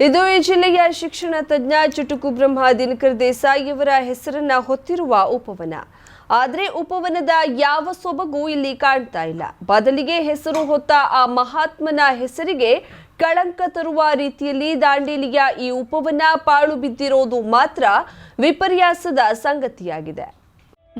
ಇದು ಈ ಜಿಲ್ಲೆಯ ಶಿಕ್ಷಣ ತಜ್ಞ ಚುಟುಕು ಬ್ರಹ್ಮ ದಿನಕರ್ ದೇಸಾಯಿ ಅವರ ಹೆಸರನ್ನ ಹೊತ್ತಿರುವ ಉಪವನ. ಆದರೆ ಉಪವನದ ಯಾವ ಸೊಬಗು ಇಲ್ಲಿ ಕಾಣ್ತಾ ಇಲ್ಲ. ಬದಲಿಗೆ ಹೆಸರು ಹೊತ್ತ ಆ ಮಹಾತ್ಮನ ಹೆಸರಿಗೆ ಕಳಂಕ ತರುವ ರೀತಿಯಲ್ಲಿ ದಾಂಡೇಲಿಯ ಈ ಉಪವನ ಪಾಳು ಬಿದ್ದಿರೋದು ಮಾತ್ರ ವಿಪರ್ಯಾಸದ ಸಂಗತಿಯಾಗಿದೆ.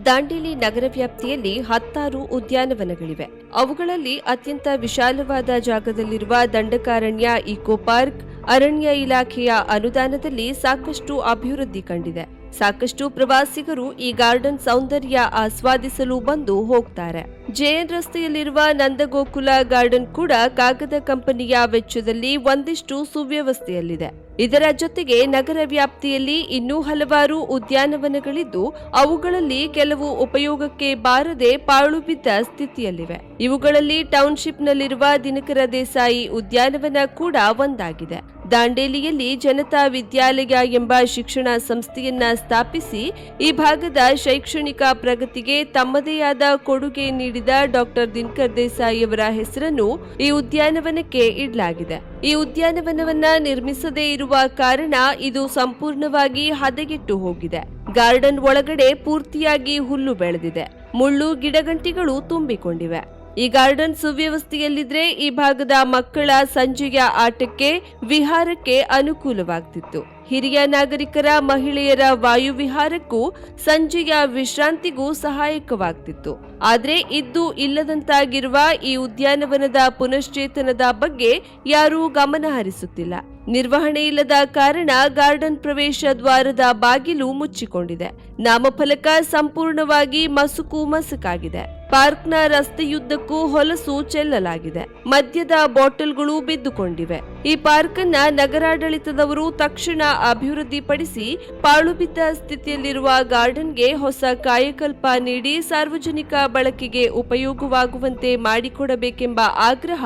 ದಾಂಡೇಲಿ ನಗರ ವ್ಯಾಪ್ತಿಯಲ್ಲಿ ಹತ್ತಾರು ಉದ್ಯಾನವನಗಳಿವೆ. ಅವುಗಳಲ್ಲಿ ಅತ್ಯಂತ ವಿಶಾಲವಾದ ಜಾಗದಲ್ಲಿರುವ ದಂಡಕಾರಣ್ಯ ಇಕೋ ಪಾರ್ಕ್ ಅರಣ್ಯ ಇಲಾಖೆಯ ಅನುದಾನದಲ್ಲಿ ಸಾಕಷ್ಟು ಅಭಿವೃದ್ಧಿ ಕಂಡಿದೆ. ಸಾಕಷ್ಟು ಪ್ರವಾಸಿಗರು ಈ ಗಾರ್ಡನ್ ಸೌಂದರ್ಯ ಆಸ್ವಾದಿಸಲು ಬಂದು ಹೋಗ್ತಾರೆ. ಜೆಎನ್ ರಸ್ತೆಯಲ್ಲಿರುವ ನಂದಗೋಕುಲ ಗಾರ್ಡನ್ ಕೂಡ ಕಾಗದ ಕಂಪನಿಯ ವೆಚ್ಚದಲ್ಲಿ ಒಂದಿಷ್ಟು ಸುವ್ಯವಸ್ಥೆಯಲ್ಲಿದೆ. ಇದರ ಜೊತೆಗೆ ನಗರ ವ್ಯಾಪ್ತಿಯಲ್ಲಿ ಇನ್ನೂ ಹಲವಾರು ಉದ್ಯಾನವನಗಳಿದ್ದು, ಅವುಗಳಲ್ಲಿ ಕೆಲವು ಉಪಯೋಗಕ್ಕೆ ಬಾರದೆ ಪಾಳು ಬಿದ್ದ ಸ್ಥಿತಿಯಲ್ಲಿವೆ. ಇವುಗಳಲ್ಲಿ ಟೌನ್ಶಿಪ್ನಲ್ಲಿರುವ ದಿನಕರ ದೇಸಾಯಿ ಉದ್ಯಾನವನ ಕೂಡ ಒಂದಾಗಿದೆ. ದಾಂಡೇಲಿಯಲ್ಲಿ ಜನತಾ ವಿದ್ಯಾಲಯ ಎಂಬ ಶಿಕ್ಷಣ ಸಂಸ್ಥೆಯನ್ನ ಸ್ಥಾಪಿಸಿ, ಈ ಭಾಗದ ಶೈಕ್ಷಣಿಕ ಪ್ರಗತಿಗೆ ತಮ್ಮದೇ ಆದ ಕೊಡುಗೆ ನೀಡಿದ ಡಾಕ್ಟರ್ ದಿನಕರ್ ದೇಸಾಯಿ ಅವರ ಹೆಸರನ್ನು ಈ ಉದ್ಯಾನವನಕ್ಕೆ ಇಡಲಾಗಿದೆ. ಈ ಉದ್ಯಾನವನವನ್ನ ನಿರ್ಮಿಸದೇ ಇರುವ ಕಾರಣ ಇದು ಸಂಪೂರ್ಣವಾಗಿ ಹದಗೆಟ್ಟು ಹೋಗಿದೆ. ಗಾರ್ಡನ್ ಒಳಗಡೆ ಪೂರ್ತಿಯಾಗಿ ಹುಲ್ಲು ಬೆಳೆದಿದೆ. ಮುಳ್ಳು ಗಿಡಗಂಟಿಗಳು ತುಂಬಿಕೊಂಡಿವೆ. ಈ ಗಾರ್ಡನ್ ಸುವ್ಯವಸ್ಥೆಯಲ್ಲಿದ್ರೆ ಈ ಭಾಗದ ಮಕ್ಕಳ ಸಂಜೆಯ ಆಟಕ್ಕೆ ವಿಹಾರಕ್ಕೆ ಅನುಕೂಲವಾಗ್ತಿತ್ತು. ಹಿರಿಯ ನಾಗರಿಕರ, ಮಹಿಳೆಯರ ವಾಯುವಿಹಾರಕ್ಕೂ ಸಂಜೆಯ ವಿಶ್ರಾಂತಿಗೂ ಸಹಾಯಕವಾಗ್ತಿತ್ತು. ಆದರೆ ಇದ್ದು ಇಲ್ಲದಂತಾಗಿರುವ ಈ ಉದ್ಯಾನವನದ ಪುನಶ್ಚೇತನದ ಬಗ್ಗೆ ಯಾರೂ ಗಮನ ಹರಿಸುತ್ತಿಲ್ಲ. ನಿರ್ವಹಣೆ ಇಲ್ಲದ ಕಾರಣ ಗಾರ್ಡನ್ ಪ್ರವೇಶ ದ್ವಾರದ ಬಾಗಿಲು ಮುಚ್ಚಿಕೊಂಡಿದೆ. ನಾಮಫಲಕ ಸಂಪೂರ್ಣವಾಗಿ ಮಸುಕು ಮಸುಕಾಗಿದೆ. ಪಾರ್ಕ್ನ ರಸ್ತೆಯುದ್ದಕ್ಕೂ ಹೊಲಸು ಚೆಲ್ಲಲಾಗಿದೆ. ಮದ್ಯದ ಬಾಟಲ್ಗಳು ಬಿದ್ದುಕೊಂಡಿವೆ. ಈ ಪಾರ್ಕ್ ಅನ್ನ ನಗರಾಡಳಿತದವರು ತಕ್ಷಣ ಅಭಿವೃದ್ಧಿಪಡಿಸಿ ಪಾಳು ಬಿದ್ದ ಸ್ಥಿತಿಯಲ್ಲಿರುವ ಗಾರ್ಡನ್ಗೆ ಹೊಸ ಕಾಯಕಲ್ಪ ನೀಡಿ ಸಾರ್ವಜನಿಕ ಬಳಕೆಗೆ ಉಪಯೋಗವಾಗುವಂತೆ ಮಾಡಿಕೊಡಬೇಕೆಂಬ ಆಗ್ರಹ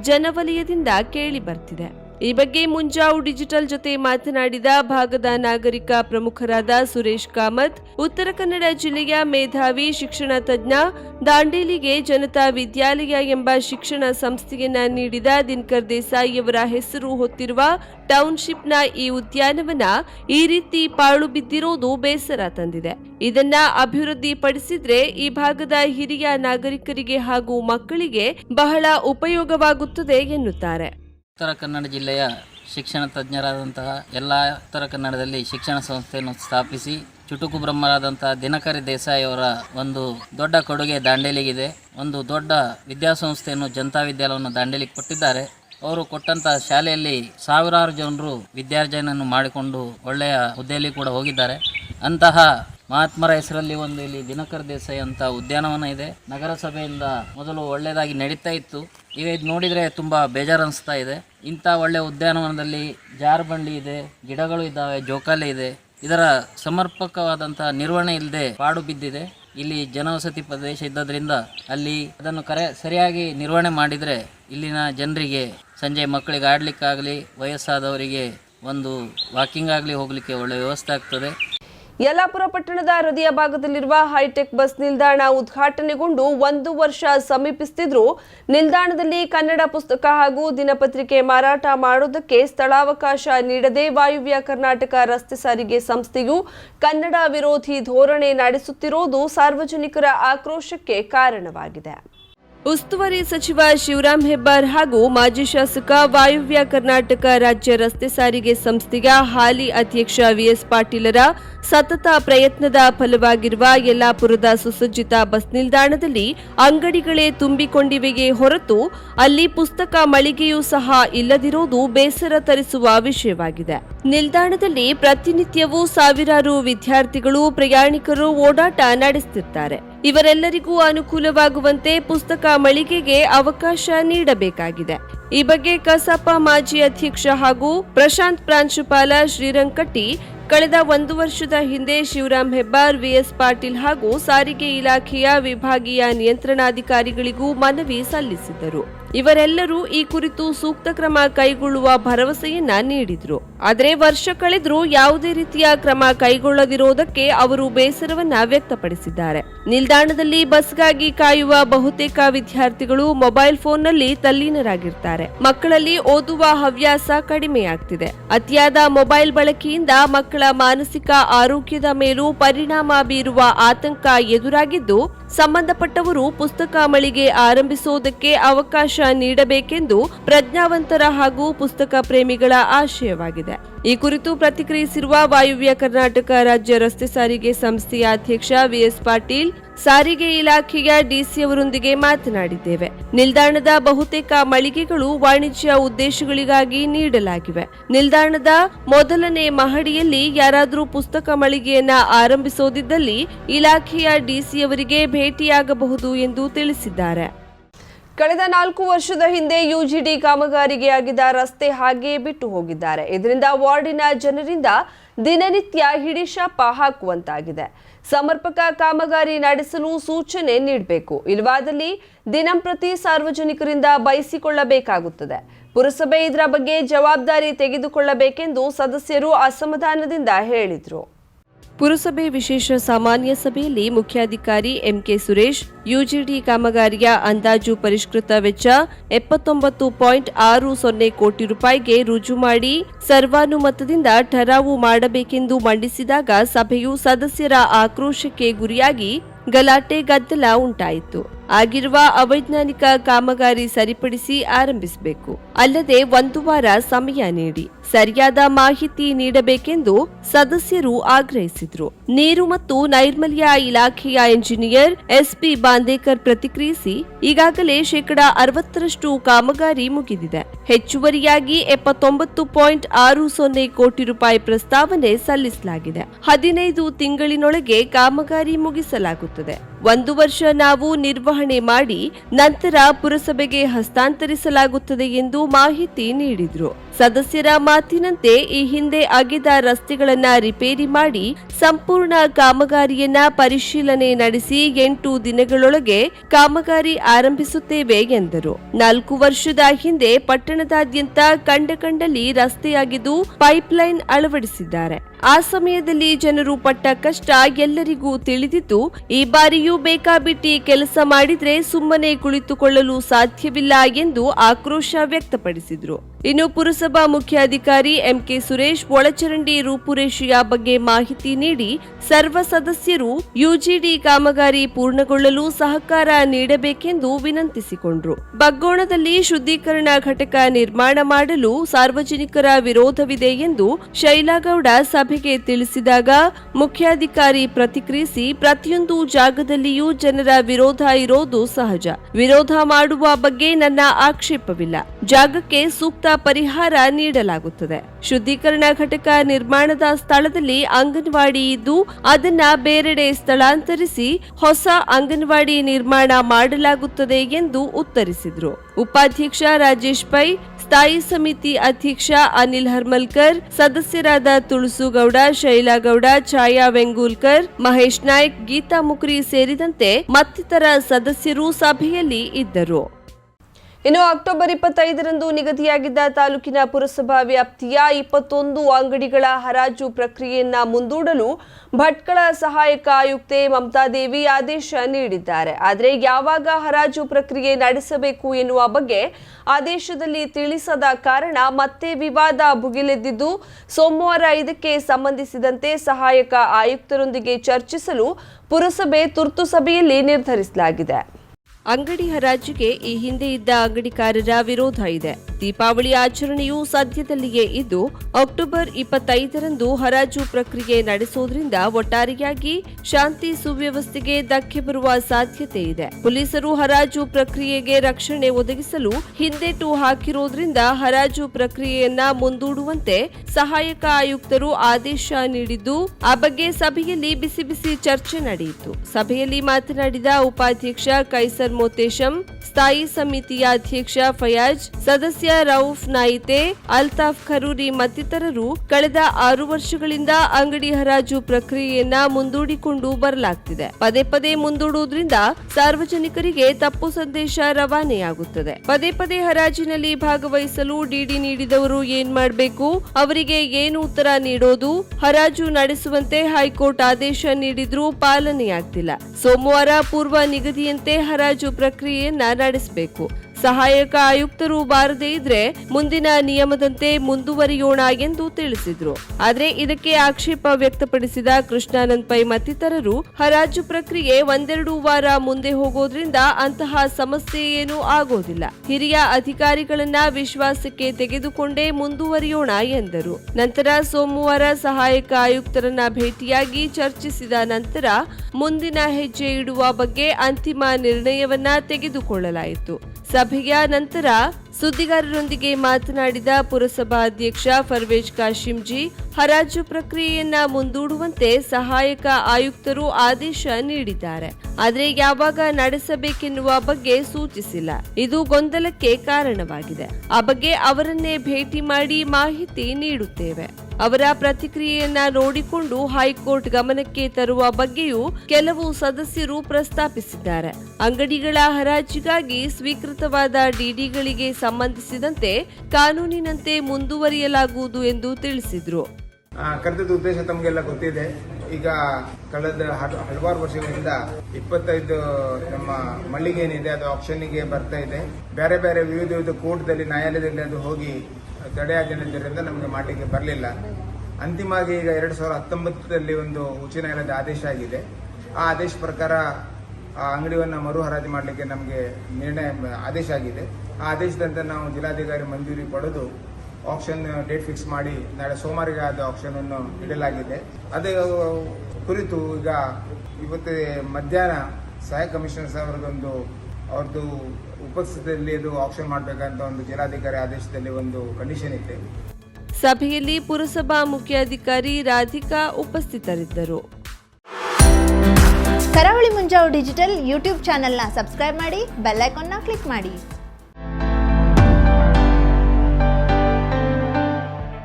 ಜನವಲಯದಿಂದ ಕೇಳಿ ಬರ್ತಿದೆ ಈ ಬಗ್ಗೆ ಮುಂಜಾವು ಡಿಜಿಟಲ್ ಜೊತೆ ಮಾತನಾಡಿದ ಭಾಗದ ನಾಗರಿಕ ಪ್ರಮುಖರಾದ ಸುರೇಶ್ ಕಾಮತ್, ಉತ್ತರ ಕನ್ನಡ ಜಿಲ್ಲೆಯ ಮೇಧಾವಿ ಶಿಕ್ಷಣ ತಜ್ಞ ದಾಂಡೇಲಿಗೆ ಜನತಾ ವಿದ್ಯಾಲಯ ಎಂಬ ಶಿಕ್ಷಣ ಸಂಸ್ಥೆಯನ್ನ ನೀಡಿದ ದಿನಕರ್ ದೇಸಾಯಿಯವರ ಹೆಸರು ಹೊತ್ತಿರುವ ಟೌನ್ಶಿಪ್ನ ಈ ಉದ್ಯಾನವನ ಈ ರೀತಿ ಪಾಳು ಬಿದ್ದಿರುವುದು ಬೇಸರ ತಂದಿದೆ. ಇದನ್ನ ಅಭಿವೃದ್ಧಿ ಪಡಿಸಿದ್ರೆ ಈ ಭಾಗದ ಹಿರಿಯ ನಾಗರಿಕರಿಗೆ ಹಾಗೂ ಮಕ್ಕಳಿಗೆ ಬಹಳ ಉಪಯೋಗವಾಗುತ್ತದೆ ಎನ್ನುತ್ತಾರೆ. ಉತ್ತರ ಕನ್ನಡ ಜಿಲ್ಲೆಯ ಶಿಕ್ಷಣ ತಜ್ಞರಾದಂತಹ ಎಲ್ಲ ಉತ್ತರ ಕನ್ನಡದಲ್ಲಿ ಶಿಕ್ಷಣ ಸಂಸ್ಥೆಯನ್ನು ಸ್ಥಾಪಿಸಿ ಚುಟುಕು ಬ್ರಹ್ಮರಾದಂತಹ ದಿನಕರಿ ದೇಸಾಯಿ ಅವರ ಒಂದು ದೊಡ್ಡ ಕೊಡುಗೆ ದಾಂಡೇಲಿಗಿದೆ. ಒಂದು ದೊಡ್ಡ ವಿದ್ಯಾಸಂಸ್ಥೆಯನ್ನು ಜನತಾ ವಿದ್ಯಾಲಯವನ್ನು ದಾಂಡೇಲಿಗೆ ಕೊಟ್ಟಿದ್ದಾರೆ. ಅವರು ಕೊಟ್ಟಂತಹ ಶಾಲೆಯಲ್ಲಿ ಸಾವಿರಾರು ಜನರು ವಿದ್ಯಾರ್ಜನೆಯನ್ನು ಮಾಡಿಕೊಂಡು ಒಳ್ಳೆಯ ಹುದ್ದೆಯಲ್ಲಿ ಕೂಡ ಹೋಗಿದ್ದಾರೆ. ಅಂತಹ ಮಹಾತ್ಮರ ಹೆಸರಲ್ಲಿ ಒಂದು ಇಲ್ಲಿ ದಿನಕರ ದೇಸಾಯಿ ಅಂತ ಉದ್ಯಾನವನ ಇದೆ. ನಗರಸಭೆಯಿಂದ ಮೊದಲು ಒಳ್ಳೆಯದಾಗಿ ನಡೀತಾ ಇತ್ತು. ಈಗ ಇದು ನೋಡಿದರೆ ತುಂಬ ಬೇಜಾರು ಅನಿಸ್ತಾ ಇದೆ. ಇಂಥ ಒಳ್ಳೆಯ ಉದ್ಯಾನವನದಲ್ಲಿ ಜಾರುಬಂಡಿ ಇದೆ, ಗಿಡಗಳು ಇದ್ದಾವೆ, ಜೋಕಾಲಿ ಇದೆ. ಇದರ ಸಮರ್ಪಕವಾದಂಥ ನಿರ್ವಹಣೆ ಇಲ್ಲದೆ ಪಾಡು ಬಿದ್ದಿದೆ. ಇಲ್ಲಿ ಜನವಸತಿ ಪ್ರದೇಶ ಇದ್ದದ್ರಿಂದ ಅಲ್ಲಿ ಅದನ್ನು ಕರೆ ಸರಿಯಾಗಿ ನಿರ್ವಹಣೆ ಮಾಡಿದರೆ ಇಲ್ಲಿನ ಜನರಿಗೆ, ಸಂಜೆ ಮಕ್ಕಳಿಗೆ ಆಡಲಿಕ್ಕಾಗಲಿ, ವಯಸ್ಸಾದವರಿಗೆ ಒಂದು ವಾಕಿಂಗ್ ಆಗಲಿ ಹೋಗಲಿಕ್ಕೆ ಒಳ್ಳೆಯ ವ್ಯವಸ್ಥೆ ಆಗ್ತದೆ. ಯಲ್ಲಾಪುರ ಪಟ್ಟಣದ ಹೃದಯ ಭಾಗದಲ್ಲಿರುವ ಹೈಟೆಕ್ ಬಸ್ ನಿಲ್ದಾಣ ಉದ್ಘಾಟನೆಗೊಂಡು ಒಂದು ವರ್ಷ ಸಮೀಪಿಸುತ್ತಿದ್ರೂ ನಿಲ್ದಾಣದಲ್ಲಿ ಕನ್ನಡ ಪುಸ್ತಕ ಹಾಗೂ ದಿನಪತ್ರಿಕೆ ಮಾರಾಟ ಮಾಡೋದಕ್ಕೆ ಸ್ಥಳಾವಕಾಶ ನೀಡದೆ ವಾಯುವ್ಯ ಕರ್ನಾಟಕ ರಸ್ತೆ ಸಾರಿಗೆ ಸಂಸ್ಥೆಯು ಕನ್ನಡ ವಿರೋಧಿ ಧೋರಣೆ ನಡೆಸುತ್ತಿರುವುದು ಸಾರ್ವಜನಿಕರ ಆಕ್ರೋಶಕ್ಕೆ ಕಾರಣವಾಗಿದೆ. ಉಸ್ತುವಾರಿ ಸಚಿವ ಶಿವರಾಮ್ ಹೆಬ್ಬಾರ್ ಹಾಗೂ ಮಾಜಿ ಶಾಸಕ ವಾಯುವ್ಯ ಕರ್ನಾಟಕ ರಾಜ್ಯ ರಸ್ತೆ ಸಾರಿಗೆ ಸಂಸ್ಥೆಯ ಹಾಲಿ ಅಧ್ಯಕ್ಷ ವಿಎಸ್ ಪಾಟೀಲರ ಸತತ ಪ್ರಯತ್ನದ ಫಲವಾಗಿರುವ ಯಲ್ಲಾಪುರದ ಸುಸಜ್ಜಿತ ಬಸ್ ನಿಲ್ದಾಣದಲ್ಲಿ ಅಂಗಡಿಗಳೇ ತುಂಬಿಕೊಂಡಿವೆಯೇ ಹೊರತು ಅಲ್ಲಿ ಪುಸ್ತಕ ಮಳಿಗೆಯೂ ಸಹ ಇಲ್ಲದಿರುವುದು ಬೇಸರ ತರಿಸುವ ವಿಷಯವಾಗಿದೆ. ನಿಲ್ದಾಣದಲ್ಲಿ ಪ್ರತಿನಿತ್ಯವೂ ಸಾವಿರಾರು ವಿದ್ಯಾರ್ಥಿಗಳು ಪ್ರಯಾಣಿಕರು ಓಡಾಟ ನಡೆಸುತ್ತಿರ್ತಾರೆ ಇವರೆಲ್ಲರಿಗೂ ಅನುಕೂಲವಾಗುವಂತೆ ಪುಸ್ತಕ ಮಳಿಗೆಗೆ ಅವಕಾಶ ನೀಡಬೇಕಾಗಿದೆ. ಈ ಬಗ್ಗೆ ಕಸಾಪ ಮಾಜಿ ಅಧ್ಯಕ್ಷ ಹಾಗೂ ಪ್ರಶಾಂತ್ ಪ್ರಾಂಶುಪಾಲ ಶ್ರೀರಂಗಕಟ್ಟಿ ಕಳೆದ ಒಂದು ವರ್ಷದ ಹಿಂದೆ ಶಿವರಾಮ್ ಹೆಬ್ಬಾರ್ ವಿಎಸ್ ಪಾಟೀಲ್ ಹಾಗೂ ಸಾರಿಗೆ ಇಲಾಖೆಯ ವಿಭಾಗೀಯ ನಿಯಂತ್ರಣಾಧಿಕಾರಿಗಳಿಗೂ ಮನವಿ ಸಲ್ಲಿಸಿದ್ದರು. ಇವರೆಲ್ಲರೂ ಈ ಕುರಿತು ಸೂಕ್ತ ಕ್ರಮ ಕೈಗೊಳ್ಳುವ ಭರವಸೆಯನ್ನ ನೀಡಿದ್ರು. ಆದರೆ ವರ್ಷ ಕಳೆದರೂ ಯಾವುದೇ ರೀತಿಯ ಕ್ರಮ ಕೈಗೊಳ್ಳದಿರುವುದಕ್ಕೆ ಅವರು ಬೇಸರವನ್ನ ವ್ಯಕ್ತಪಡಿಸಿದ್ದಾರೆ. ನಿಲ್ದಾಣದಲ್ಲಿ ಬಸ್ಗಾಗಿ ಕಾಯುವ ಬಹುತೇಕ ವಿದ್ಯಾರ್ಥಿಗಳು ಮೊಬೈಲ್ ಫೋನ್ನಲ್ಲಿ ತಲ್ಲೀನರಾಗಿರ್ತಾರೆ. ಮಕ್ಕಳಲ್ಲಿ ಓದುವ ಹವ್ಯಾಸ ಕಡಿಮೆಯಾಗ್ತಿದೆ. ಅತಿಯಾದ ಮೊಬೈಲ್ ಬಳಕೆಯಿಂದ ಮಕ್ಕಳ ಮಾನಸಿಕ ಆರೋಗ್ಯದ ಮೇಲೂ ಪರಿಣಾಮ ಬೀರುವ ಆತಂಕ ಎದುರಾಗಿದ್ದು ಸಂಬಂಧಪಟ್ಟವರು ಪುಸ್ತಕ ಮಳಿಗೆ ಆರಂಭಿಸುವುದಕ್ಕೆ ಅವಕಾಶ ನೀಡಬೇಕೆಂದು ಪ್ರಜ್ಞಾವಂತರ ಹಾಗೂ ಪುಸ್ತಕ ಪ್ರೇಮಿಗಳ ಆಶಯವಾಗಿದೆ. ಈ ಕುರಿತು ಪ್ರತಿಕ್ರಿಯಿಸಿರುವ ವಾಯುವ್ಯ ಕರ್ನಾಟಕ ರಾಜ್ಯ ರಸ್ತೆ ಸಾರಿಗೆ ಸಂಸ್ಥೆಯ ಅಧ್ಯಕ್ಷ ವಿಎಸ್ ಪಾಟೀಲ್, ಸಾರಿಗೆ ಇಲಾಖೆಯ ಡಿಸಿಯವರೊಂದಿಗೆ ಮಾತನಾಡಿದ್ದೇವೆ. ನಿಲ್ದಾಣದ ಬಹುತೇಕ ಮಳಿಗೆಗಳು ವಾಣಿಜ್ಯ ಉದ್ದೇಶಗಳಿಗಾಗಿ ನೀಡಲಾಗಿವೆ. ನಿಲ್ದಾಣದ ಮೊದಲನೇ ಮಹಡಿಯಲ್ಲಿ ಯಾರಾದರೂ ಪುಸ್ತಕ ಮಳಿಗೆಯನ್ನ ಆರಂಭಿಸೋದಿದ್ದಲ್ಲಿ ಇಲಾಖೆಯ ಡಿಸಿಯವರಿಗೆ ಭೇಟಿಯಾಗಬಹುದು ಎಂದು ತಿಳಿಸಿದ್ದಾರೆ. ಕಳೆದ ನಾಲ್ಕು ವರ್ಷದ ಹಿಂದೆ ಯುಜಿಡಿ ಕಾಮಗಾರಿಗೆ ಆಗಿದ್ದ ರಸ್ತೆ ಹಾಗೆಯೇ ಬಿಟ್ಟು ಹೋಗಿದ್ದಾರೆ. ಇದರಿಂದ ವಾರ್ಡಿನ ಜನರಿಂದ ದಿನನಿತ್ಯ ಹಿಡಿಶಾಪ ಹಾಕುವಂತಾಗಿದೆ. ಸಮರ್ಪಕ ಕಾಮಗಾರಿ ನಡೆಸಲು ಸೂಚನೆ ನೀಡಬೇಕು. ಇಲ್ಲವಾದಲ್ಲಿ ದಿನಂಪ್ರತಿ ಸಾರ್ವಜನಿಕರಿಂದ ಬಯಸಿಕೊಳ್ಳಬೇಕಾಗುತ್ತದೆ. ಪುರಸಭೆ ಇದರ ಬಗ್ಗೆ ಜವಾಬ್ದಾರಿ ತೆಗೆದುಕೊಳ್ಳಬೇಕೆಂದು ಸದಸ್ಯರು ಅಸಮಾಧಾನದಿಂದ ಹೇಳಿದರು. ಪುರಸಭೆ ವಿಶೇಷ ಸಾಮಾನ್ಯ ಸಭೆಯಲ್ಲಿ ಮುಖ್ಯಾಧಿಕಾರಿ ಎಂಕೆ ಸುರೇಶ್, ಯುಜಿಡಿ ಕಾಮಗಾರಿಯ ಅಂದಾಜು ಪರಿಷ್ಕೃತ ವೆಚ್ಚ ಎಪ್ಪತ್ತೊಂಬತ್ತು ಪಾಯಿಂಟ್ ಆರು ಸೊನ್ನೆ ಕೋಟಿ ರೂಪಾಯಿಗೆ ರುಜು ಮಾಡಿ ಸರ್ವಾನುಮತದಿಂದ ಠರಾವು ಮಾಡಬೇಕೆಂದು ಮಂಡಿಸಿದಾಗ ಸಭೆಯು ಸದಸ್ಯರ ಆಕ್ರೋಶಕ್ಕೆ ಗುರಿಯಾಗಿ ಗಲಾಟೆ ಗದ್ದಲ ಉಂಟಾಯಿತು. ಆಗಿರುವ ಅವೈಜ್ಞಾನಿಕ ಕಾಮಗಾರಿ ಸರಿಪಡಿಸಿ ಆರಂಭಿಸಬೇಕು. ಅಲ್ಲದೆ ಒಂದು ವಾರ ಸಮಯ ನೀಡಿ. ಸರಿಯಾದ ಮಾಹಿತಿ ನೀಡಬೇಕೆಂದು ಸದಸ್ಯರು ಆಗ್ರಹಿಸಿದರು. ನೀರು ಮತ್ತು ನೈರ್ಮಲ್ಯ ಇಲಾಖೆಯ ಎಂಜಿನಿಯರ್ ಎಸ್ಪಿ ಬಾಂದೇಕರ್ ಪ್ರತಿಕ್ರಿಯಿಸಿ, ಈಗಾಗಲೇ ಶೇಕಡಾ ಅರವತ್ತರಷ್ಟು ಕಾಮಗಾರಿ ಮುಗಿದಿದೆ. ಹೆಚ್ಚುವರಿಯಾಗಿ ಎಪ್ಪತ್ತೊಂಬತ್ತು ಪಾಯಿಂಟ್ ಆರು ಸೊನ್ನೆ ಕೋಟಿ ರೂಪಾಯಿ ಪ್ರಸ್ತಾವನೆ ಸಲ್ಲಿಸಲಾಗಿದೆ. ಹದಿನೈದು ತಿಂಗಳಿನೊಳಗೆ ಕಾಮಗಾರಿ ಮುಗಿಸಲಾಗುತ್ತದೆ. ಒಂದು ವರ್ಷ ನಾವು ನಿರ್ವಹಣೆ ಮಾಡಿ ನಂತರ ಪುರಸಭೆಗೆ ಹಸ್ತಾಂತರಿಸಲಾಗುತ್ತದೆ ಎಂದು ಮಾಹಿತಿ ನೀಡಿದ್ರು. ಸದಸ್ಯರ ಮಾತಿನಂತೆ ಈ ಹಿಂದೆ ಅಗೆದ ರಸ್ತೆಗಳನ್ನು ರಿಪೇರಿ ಮಾಡಿ ಸಂಪೂರ್ಣ ಕಾಮಗಾರಿಯನ್ನ ಪರಿಶೀಲನೆ ನಡೆಸಿ ಎಂಟು ದಿನಗಳೊಳಗೆ ಕಾಮಗಾರಿ ಆರಂಭಿಸುತ್ತೇವೆ ಎಂದರು. ನಾಲ್ಕು ವರ್ಷದ ಹಿಂದೆ ಪಟ್ಟಣದಾದ್ಯಂತ ಕಂಡ ಕಂಡಲ್ಲಿ ರಸ್ತೆಯಾಗಿದ್ದು ಪೈಪ್ಲೈನ್ ಅಳವಡಿಸಿದ್ದಾರೆ. ಆ ಸಮಯದಲ್ಲಿ ಜನರು ಪಟ್ಟ ಕಷ್ಟ ಎಲ್ಲರಿಗೂ ತಿಳಿದಿದ್ದು, ಈ ಬಾರಿಯೂ ಬೇಕಾಬಿಟ್ಟಿ ಕೆಲಸ ಮಾಡಿದ್ರೆ ಸುಮ್ಮನೆ ಕುಳಿತುಕೊಳ್ಳಲು ಸಾಧ್ಯವಿಲ್ಲ ಎಂದು ಆಕ್ರೋಶ ವ್ಯಕ್ತಪಡಿಸಿದ್ರು. ಇನ್ನು ಪುರಸಭಾ ಮುಖ್ಯಾಧಿಕಾರಿ ಎಂಕೆ ಸುರೇಶ್, ಒಳಚರಂಡಿ ರೂಪುರೇಷೆಯ ಬಗ್ಗೆ ಮಾಹಿತಿ ನೀಡಿ ಸರ್ವ ಸದಸ್ಯರು ಯುಜಿಡಿ ಕಾಮಗಾರಿ ಪೂರ್ಣಗೊಳ್ಳಲು ಸಹಕಾರ ನೀಡಬೇಕೆಂದು ವಿನಂತಿಸಿಕೊಂಡರು. ಬಗ್ಗೋಣದಲ್ಲಿ ಶುದ್ಧೀಕರಣ ಘಟಕ ನಿರ್ಮಾಣ ಮಾಡಲು ಸಾರ್ವಜನಿಕರ ವಿರೋಧವಿದೆ ಎಂದು ಶೈಲಾಗೌಡ ಸಭೆಗೆ ತಿಳಿಸಿದಾಗ ಮುಖ್ಯಾಧಿಕಾರಿ ಪ್ರತಿಕ್ರಿಯಿಸಿ, ಪ್ರತಿಯೊಂದು ಜಾಗದಲ್ಲಿಯೂ ಜನರ ವಿರೋಧ ಇರೋದು ಸಹಜ. ವಿರೋಧ ಮಾಡುವ ಬಗ್ಗೆ ನನ್ನ ಆಕ್ಷೇಪವಿಲ್ಲ. ಜಾಗಕ್ಕೆ ಸೂಕ್ತ ಪರಿಹಾರ ನೀಡಲಾಗುತ್ತದೆ. ಶುದ್ಧೀಕರಣ ಘಟಕ ನಿರ್ಮಾಣದ ಸ್ಥಳದಲ್ಲಿ ಅಂಗನವಾಡಿ ಇದ್ದು, ಅದನ್ನ ಬೇರೆಡೆ ಸ್ಥಳಾಂತರಿಸಿ ಹೊಸ ಅಂಗನವಾಡಿ ನಿರ್ಮಾಣ ಮಾಡಲಾಗುತ್ತದೆ ಎಂದು ಉತ್ತರಿಸಿದರು. ಉಪಾಧ್ಯಕ್ಷ ರಾಜೇಶ್ ಪೈ, ಸ್ಥಾಯಿ ಸಮಿತಿ ಅಧ್ಯಕ್ಷ ಅನಿಲ್ ಹರ್ಮಲ್ಕರ್, ಸದಸ್ಯರಾದ ತುಳಸುಗೌಡ, ಶೈಲಾಗೌಡ, ಛಾಯಾ ವೆಂಗೂಲ್ಕರ್, ಮಹೇಶ್ ನಾಯ್ಕ್, ಗೀತಾ ಮುಕ್ರಿ ಸೇರಿದಂತೆ ಮತ್ತಿತರ ಸದಸ್ಯರು ಸಭೆಯಲ್ಲಿ ಇದ್ದರು. ಇನ್ನು ಅಕ್ಟೋಬರ್ ಇಪ್ಪತ್ತೈದರಂದು ನಿಗದಿಯಾಗಿದ್ದ ತಾಲೂಕಿನ ಪುರಸಭಾ ವ್ಯಾಪ್ತಿಯ ಇಪ್ಪತ್ತೊಂದು ಅಂಗಡಿಗಳ ಹರಾಜು ಪ್ರಕ್ರಿಯೆಯನ್ನ ಮುಂದೂಡಲು ಭಟ್ಕಳ ಸಹಾಯಕ ಆಯುಕ್ತೆ ಮಮತಾದೇವಿ ಆದೇಶ ನೀಡಿದ್ದಾರೆ. ಆದರೆ ಯಾವಾಗ ಹರಾಜು ಪ್ರಕ್ರಿಯೆ ನಡೆಸಬೇಕು ಎನ್ನುವ ಬಗ್ಗೆ ಆದೇಶದಲ್ಲಿ ತಿಳಿಸದ ಕಾರಣ ಮತ್ತೆ ವಿವಾದ ಭುಗಿಲೆದ್ದಿದ್ದು, ಸೋಮವಾರ ಇದಕ್ಕೆ ಸಂಬಂಧಿಸಿದಂತೆ ಸಹಾಯಕ ಆಯುಕ್ತರೊಂದಿಗೆ ಚರ್ಚಿಸಲು ಪುರಸಭೆ ತುರ್ತು ಸಭೆಯಲ್ಲಿ ನಿರ್ಧರಿಸಲಾಗಿದೆ. ಅಂಗಡಿ ಹರಾಜಿಗೆ ಈ ಹಿಂದೆ ಇದ್ದ ಅಂಗಡಿಕಾರರ ವಿರೋಧ ಇದೆ. ದೀಪಾವಳಿ ಆಚರಣೆಯು ಸದ್ಯದಲ್ಲಿಯೇ ಇದ್ದು, ಅಕ್ಟೋಬರ್ ಇಪ್ಪತ್ತೈದರಂದು ಹರಾಜು ಪ್ರಕ್ರಿಯೆ ನಡೆಸುವುದರಿಂದ ಒಟ್ಟಾರೆಯಾಗಿ ಶಾಂತಿ ಸುವ್ಯವಸ್ಥೆಗೆ ಧಕ್ಕೆ ಬರುವ ಸಾಧ್ಯತೆ ಇದೆ. ಪೊಲೀಸರು ಹರಾಜು ಪ್ರಕ್ರಿಯೆಗೆ ರಕ್ಷಣೆ ಒದಗಿಸಲು ಹಿಂದೇಟು ಹಾಕಿರುವುದರಿಂದ ಹರಾಜು ಪ್ರಕ್ರಿಯೆಯನ್ನ ಮುಂದೂಡುವಂತೆ ಸಹಾಯಕ ಆಯುಕ್ತರು ಆದೇಶ ನೀಡಿದ್ದು, ಆ ಬಗ್ಗೆ ಸಭೆಯಲ್ಲಿ ಬಿಸಿ ಬಿಸಿ ಚರ್ಚೆ ನಡೆಯಿತು. ಸಭೆಯಲ್ಲಿ ಮಾತನಾಡಿದ ಉಪಾಧ್ಯಕ್ಷ ಕೈಸರ್ ಮೋತೇಶಂ, ಸ್ಥಾಯಿ ಸಮಿತಿಯ ಅಧ್ಯಕ್ಷ ಫಯಾಜ್, ಸದಸ್ಯ ಸದಸ್ಯ ರೌಫ್ ನಾಯಿತೆ, ಅಲ್ತಾಫ್ ಖರೂರಿ ಮತ್ತಿತರರು ಕಳೆದ ಆರು ವರ್ಷಗಳಿಂದ ಅಂಗಡಿ ಹರಾಜು ಪ್ರಕ್ರಿಯೆಯನ್ನ ಮುಂದೂಡಿಕೊಂಡು ಬರಲಾಗ್ತಿದೆ. ಪದೇ ಪದೇ ಮುಂದೂಡುವುದರಿಂದ ಸಾರ್ವಜನಿಕರಿಗೆ ತಪ್ಪು ಸಂದೇಶ ರವಾನೆಯಾಗುತ್ತದೆ. ಪದೇ ಪದೇ ಹರಾಜಿನಲ್ಲಿ ಭಾಗವಹಿಸಲು ಡಿಡಿ ನೀಡಿದವರು ಏನ್ ಮಾಡಬೇಕು? ಅವರಿಗೆ ಏನು ಉತ್ತರ ನೀಡೋದು? ಹರಾಜು ನಡೆಸುವಂತೆ ಹೈಕೋರ್ಟ್ ಆದೇಶ ನೀಡಿದ್ರೂ ಪಾಲನೆಯಾಗ್ತಿಲ್ಲ. ಸೋಮವಾರ ಪೂರ್ವ ನಿಗದಿಯಂತೆ ಹರಾಜು ಪ್ರಕ್ರಿಯೆಯನ್ನ ನಡೆಸಬೇಕು. ಸಹಾಯಕ ಆಯುಕ್ತರು ಬಾರದೇ ಇದ್ರೆ ಮುಂದಿನ ನಿಯಮದಂತೆ ಮುಂದುವರಿಯೋಣ ಎಂದು ತಿಳಿಸಿದ್ರು. ಆದರೆ ಇದಕ್ಕೆ ಆಕ್ಷೇಪ ವ್ಯಕ್ತಪಡಿಸಿದ ಕೃಷ್ಣಾನಂದ್ ಪೈ ಮತ್ತಿತರರು, ಹರಾಜು ಪ್ರಕ್ರಿಯೆ ಒಂದೆರಡು ವಾರ ಮುಂದೆ ಹೋಗೋದ್ರಿಂದ ಅಂತಹ ಸಮಸ್ಯೆ ಏನೂ ಆಗೋದಿಲ್ಲ. ಹಿರಿಯ ಅಧಿಕಾರಿಗಳನ್ನ ವಿಶ್ವಾಸಕ್ಕೆ ತೆಗೆದುಕೊಂಡೇ ಮುಂದುವರಿಯೋಣ ಎಂದರು. ನಂತರ ಸೋಮವಾರ ಸಹಾಯಕ ಆಯುಕ್ತರನ್ನ ಭೇಟಿಯಾಗಿ ಚರ್ಚಿಸಿದ ನಂತರ ಮುಂದಿನ ಹೆಜ್ಜೆ ಇಡುವ ಬಗ್ಗೆ ಅಂತಿಮ ನಿರ್ಣಯವನ್ನ ತೆಗೆದುಕೊಳ್ಳಲಾಯಿತು. ಸಭೆಯ ನಂತರ ಸುದ್ದಿಗಾರರೊಂದಿಗೆ ಮಾತನಾಡಿದ ಪುರಸಭಾ ಅಧ್ಯಕ್ಷ ಫರ್ವೇಜ್ ಕಾಶಿಂಜಿ, ಹರಾಜು ಪ್ರಕ್ರಿಯೆಯನ್ನ ಮುಂದೂಡುವಂತೆ ಸಹಾಯಕ ಆಯುಕ್ತರು ಆದೇಶ ನೀಡಿದ್ದಾರೆ. ಆದರೆ ಯಾವಾಗ ನಡೆಸಬೇಕೆನ್ನುವ ಬಗ್ಗೆ ಸೂಚಿಸಿಲ್ಲ. ಇದು ಗೊಂದಲಕ್ಕೆ ಕಾರಣವಾಗಿದೆ. ಆ ಬಗ್ಗೆ ಅವರನ್ನೇ ಭೇಟಿ ಮಾಡಿ ಮಾಹಿತಿ ನೀಡುತ್ತೇವೆ. ಅವರ ಪ್ರತಿಕ್ರಿಯೆಯನ್ನ ನೋಡಿಕೊಂಡು ಹೈಕೋರ್ಟ್ ಗಮನಕ್ಕೆ ತರುವ ಬಗ್ಗೆಯೂ ಕೆಲವು ಸದಸ್ಯರು ಪ್ರಸ್ತಾಪಿಸಿದ್ದಾರೆ. ಅಂಗಡಿಗಳ ಹರಾಜಿಗಾಗಿ ಸ್ವೀಕೃತವಾದ ಡಿಡಿಗಳಿಗೆ ಸಂಬಂಧಿಸಿದಂತೆ ಕಾನೂನಿನಂತೆ ಮುಂದುವರಿಯಲಾಗುವುದು ಎಂದು ತಿಳಿಸಿದರು. ಕರೆದಿದ್ದ ಉದ್ದೇಶ ತಮಗೆಲ್ಲ ಗೊತ್ತಿದೆ. ಈಗ ಕಳೆದ ಹಲ- ಹಲವಾರು ವರ್ಷಗಳಿಂದ ಇಪ್ಪತ್ತೈದು ನಮ್ಮ ಮಳಿಗೆ ಏನಿದೆ, ಅದು ಆಪ್ಷನ್ಗೆ ಬರ್ತಾ ಇದೆ. ಬೇರೆ ಬೇರೆ ವಿವಿಧ ವಿವಿಧ ಕೋರ್ಟ್ದಲ್ಲಿ ನ್ಯಾಯಾಲಯದಲ್ಲಿ ಅದು ಹೋಗಿ ತಡೆಯಾಜ್ಞೆಯಿಂದ ನಮಗೆ ಮಾಡಲಿಕ್ಕೆ ಬರಲಿಲ್ಲ. ಅಂತಿಮವಾಗಿ ಈಗ ಎರಡು ಸಾವಿರದ ಹತ್ತೊಂಬತ್ತರಲ್ಲಿ ಒಂದು ಉಚ್ಚ ನ್ಯಾಯಾಲಯದ ಆದೇಶ ಆಗಿದೆ. ಆ ಆದೇಶ ಪ್ರಕಾರ ಆ ಅಂಗಡಿಯನ್ನು ಮರು ಹರಾಜು ಮಾಡಲಿಕ್ಕೆ ನಮಗೆ ನಿರ್ಣಯ, ಆದೇಶ ಆಗಿದೆ. ಆ ಆದೇಶದಂತೆ ನಾವು ಜಿಲ್ಲಾಧಿಕಾರಿ ಮಂಜೂರಿ ಪಡೆದು ಆಪ್ಷನ್ ಡೇಟ್ ಫಿಕ್ಸ್ ಮಾಡಿ ನಾಳೆ ಸೋಮವಾರಿಗೆ ಆದ ಆಪ್ಷನ್ ಅನ್ನು ಇಡಲಾಗಿದೆ. ಅದೇ ಕುರಿತು ಈಗ ಇವತ್ತು ಮಧ್ಯಾಹ್ನ ಸಹಾಯಕ ಕಮಿಷನರ್ ಸಾಹೇಬ್ರದೊಂದು ಅವ್ರದ್ದು ಉಪಸ್ಥಿತಿಯಲ್ಲಿ ಇದು ಆಪ್ಷನ್ ಮಾಡಬೇಕಂತ ಒಂದು ಜಿಲ್ಲಾಧಿಕಾರಿ ಆದೇಶದಲ್ಲಿ ಒಂದು ಕಂಡೀಷನ್ ಇದೆ. ಸಭೆಯಲ್ಲಿ ಪುರಸಭಾ ಮುಖ್ಯಾಧಿಕಾರಿ ರಾಧಿಕಾ ಉಪಸ್ಥಿತರಿದ್ದರು. ಕರಾವಳಿ ಮುಂಜಾವು ಡಿಜಿಟಲ್ ಯೂಟ್ಯೂಬ್ ಚಾನೆಲ್ನ ಸಬ್ಸ್ಕ್ರೈಬ್ ಮಾಡಿ ಬೆಲ್ ಐಕಾನ್ನ ಕ್ಲಿಕ್ ಮಾಡಿ.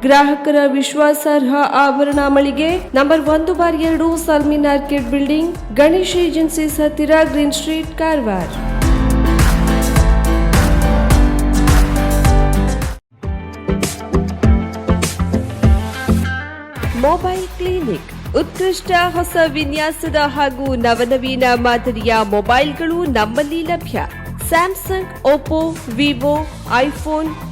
ಗ್ರಾಹಕರ ವಿಶ್ವಾಸಾರ್ಹ ಆಭರಣ ಮಳಿಗೆ ನಂಬರ್ ಒಂದು ಬಾರ್ ಎರಡು Salmin orchid building, Ganesh agency ಹತ್ತಿರ green street Karwar. Mobile clinic, ಉತ್ಕೃಷ್ಟ ಹೊಸ ವಿನ್ಯಾಸದ ಹಾಗೂ ನವನವೀನ ಮಾದರಿಯ ಮೊಬೈಲ್ಗಳು ನಮ್ಮಲ್ಲಿ ಲಭ್ಯ. Samsung, Oppo, Vivo, iPhone